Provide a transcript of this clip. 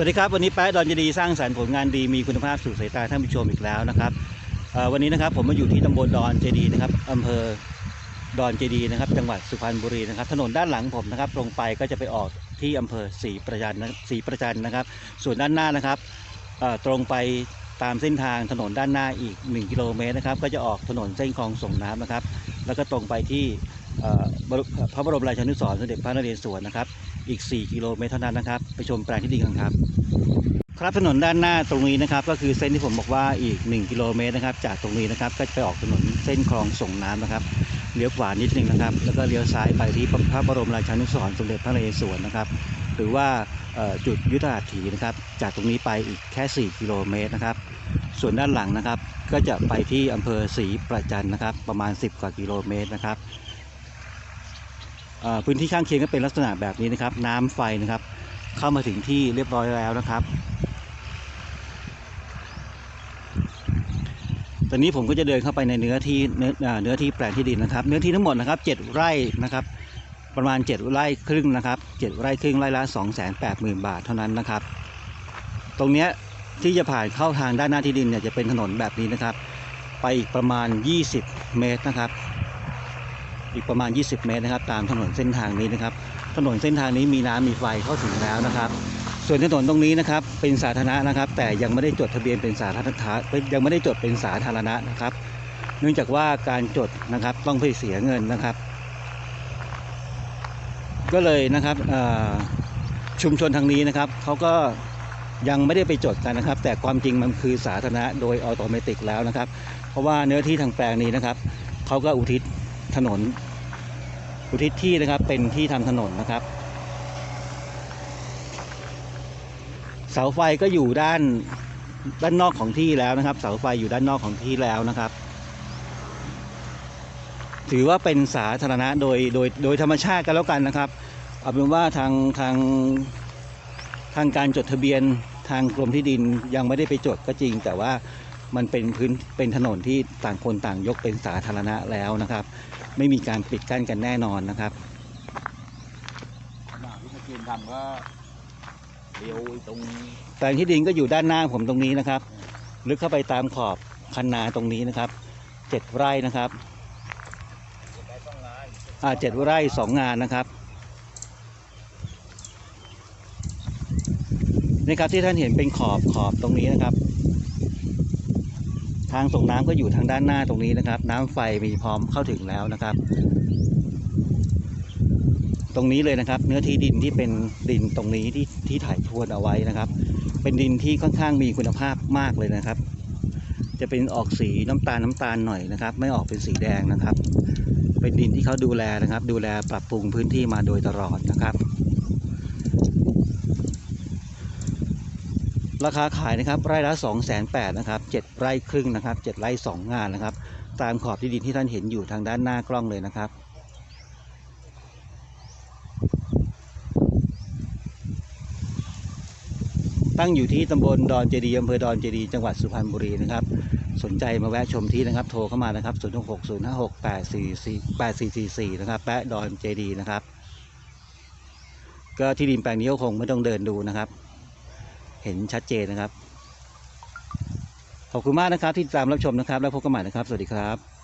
สวัสดีครับวันนี้แป๊ะดอนเจดีสร้างสรรค์ผลงานดีมีคุณภาพสู่สายตาท่านผู้ชมอีกแล้วนะครับวันนี้นะครับผมมาอยู่ที่ตำบลดอนเจดีนะครับอำเภอดอนเจดีนะครับจังหวัดสุพรรณบุรีนะครับ ถนนด้านหลังผมนะครับตรงไปก็จะไปออกที่อำเภอศรีประจันศรีประจันนะครับ ส่วนด้านหน้านะครับตรงไปตามเส้นทางถนนด้านหน้าอีก 1 กิโลเมตรนะครับ ก็จะออกถนนเส้นคลองส่งน้ำนะครับ แล้วก็ตรงไปที่พระบรมราชานุสรณ์สมเด็จพระนเรศวรนะครับ อีก 4 กิโลเมตรเท่านั้นนะครับไปชมแปลงที่ดีกันครับ ครับถนนด้านหน้าตรงนี้นะครับ ก็คือเส้นที่ผมบอกว่าอีก 1 กิโลเมตรนะครับ จากตรงนี้นะครับก็จะไปออกถนนเส้นคลองส่งน้ำนะครับเลี้ยวขวานิดนึงนะครับ แล้วก็เลี้ยวซ้ายไปที่พระบรมราชานุสรณ์สมเด็จพระนเรศวรนะครับ หรือว่าจุดยุทธหัตถีนะครับ จากตรงนี้ไปอีกแค่ 4 กิโลเมตรนะครับ ส่วนด้านหลังนะครับ ก็จะไปที่อำเภอศรีประจันนะครับ ประมาณ 10 กว่ากิโลเมตรนะครับ พื้นที่ข้างเคียงก็เป็นลักษณะแบบนี้นะครับ น้ำไฟนะครับ เข้ามาถึงที่เรียบร้อยแล้วนะครับ ตอนนี้ผมก็จะเดินเข้าไปในเนื้อที่เนื้ออ่าเนื้อที่แปลงที่ดินนะครับ เนื้อที่ทั้งหมดนะครับเจ็ดไร่นะครับ ประมาณ 7 ไร่ครึ่งนะครับ 7 ไร่ครึ่งไร่ละ 2 8 0 0 0 0 บาทเท่านั้นนะครับ ตรงเนี้ยที่จะผ่านเข้าทางด้านหน้าที่ดินเนี่ยจะเป็นถนนแบบนี้นะครับ ไปอีกประมาณ 20 เมตรนะครับ อีกประมาณ 20 เมตรนะครับ ตามถนนเส้นทางนี้นะครับ ถนนเส้นทางนี้มีน้ำมีไฟเข้าถึงแล้วนะครับ ส่วนถนนตรงนี้นะครับเป็นสาธารณะนะครับ แต่ยังไม่ได้จดทะเบียนเป็นสาธารณะยังไม่ได้จดเป็นสาธารณะนะครับ เนื่องจากว่าการจดนะครับต้องไปเสียเงินนะครับ ก็เลยนะครับชุมชนทางนี้นะครับเขาก็ยังไม่ได้ไปจดกันนะครับ แต่ความจริงมันคือสาธารณะโดยออโตเมติแล้วนะครับ เพราะว่าเนื้อที่ทางแปลงนี้นะครับเขาก็อุทิศ ถนน อุทิศที่นะครับเป็นที่ทำถนนนะครับ เสาไฟก็อยู่ด้านด้านนอกของที่แล้วนะครับ เสาไฟอยู่ด้านนอกของที่แล้วนะครับ ถือว่าเป็นสาธารณะโดยโดยโดยธรรมชาติกันแล้วกันนะครับเอาเป็นว่าทางทางทางการจดทะเบียนทางกรมที่ดินยังไม่ได้ไปจดก็จริง แต่ว่า มันเป็นพื้นเป็นถนนที่ต่างคนต่างยกเป็นสาธารณะแล้วนะครับ ไม่มีการปิดกั้นกันแน่นอนนะครับขณะที่มากณฑ์ทำก็เลี้ยวตรงแปลงที่ดินก็อยู่ด้านหน้าผมตรงนี้นะครับ ลึกเข้าไปตามขอบคันนาตรงนี้นะครับเจ็ดไร่นะครับอ่าเจ็ดไร่สองงานนะครับนี่ครับที่ท่านเห็นเป็นขอบขอบตรงนี้นะครับ ทางส่งน้ำก็อยู่ทางด้านหน้าตรงนี้นะครับ น้ำไฟมีพร้อมเข้าถึงแล้วนะครับ ตรงนี้เลยนะครับ เนื้อที่ดินที่เป็นดินตรงนี้ที่ที่ถ่ายทวนเอาไว้นะครับ เป็นดินที่ค่อนข้างมีคุณภาพมากเลยนะครับ จะเป็นออกสีน้ำตาลน้ำตาลหน่อยนะครับ ไม่ออกเป็นสีแดงนะครับ เป็นดินที่เขาดูแลนะครับ ดูแลปรับปรุงพื้นที่มาโดยตลอดนะครับ ราคาขายนะครับไร่ละ 2 8 0 0 0นะครับ7ไร่ครึ่งนะครับ7ไร่2 งานนะครับ ตามขอบที่ดินที่ท่านเห็นอยู่ทางด้านหน้ากล้องเลยนะครับตั้งอยู่ที่ตำบลดอนเจดีย์อำเภอดอนเจดีย์จังหวัดสุพรรณบุรีนะครับ สนใจมาแวะชมที่นะครับ โทรเข้ามานะครับ 0 6 6 0 5 6 8 4 4 8 4 4 4 นะครับแปะดอนเจดีย์นะครับ ก็ที่ดินแปลงนี้ก็คงไม่ต้องเดินดูนะครับ เห็นชัดเจนนะครับ ขอบคุณมากนะครับที่ตามรับชมนะครับ แล้วพบกันใหม่นะครับ สวัสดีครับ